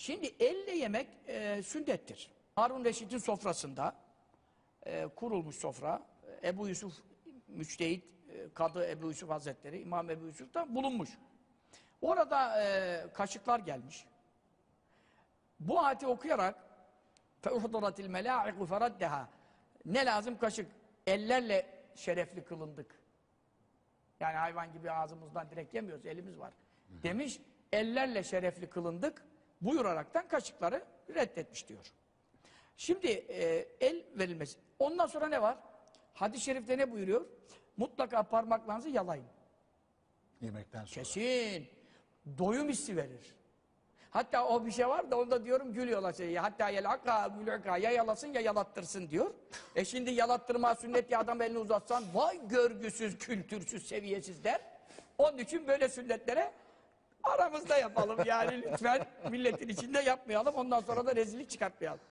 Şimdi elle yemek e, sünnettir. Harun Reşit'in sofrasında e, kurulmuş sofra. Ebu Yusuf Müçtehit, e, Kadı Ebu Yusuf Hazretleri, İmam Ebu Yusuf'tan bulunmuş. Orada e, kaşıklar gelmiş. Bu ayeti okuyarak فَاُحْضُرَتِ الْمَلَاعِقُ فَرَدَّهَا Ne lazım kaşık? Ellerle şerefli kılındık. Yani hayvan gibi ağzımızdan direkt yemiyoruz, elimiz var. Demiş, ellerle şerefli kılındık, buyuraraktan kaşıkları reddetmiş diyor. Şimdi e, el verilmesi. Ondan sonra ne var? Hadis-i şerifte ne buyuruyor? Mutlaka parmaklarınızı yalayın. Yemekten sonra. Kesin. Doyum hissi verir. Hatta o bir şey var da onda diyorum gülüyorlar şey. Hatta yelaka gülüka ya yalasın ya yalattırsın diyor. E şimdi yalattırma sünnet ya adam elini uzatsan vay görgüsüz, kültürsüz, seviyesiz der. Onun için böyle sünnetlere aramızda yapalım yani lütfen milletin içinde yapmayalım. Ondan sonra da rezillik çıkartmayalım.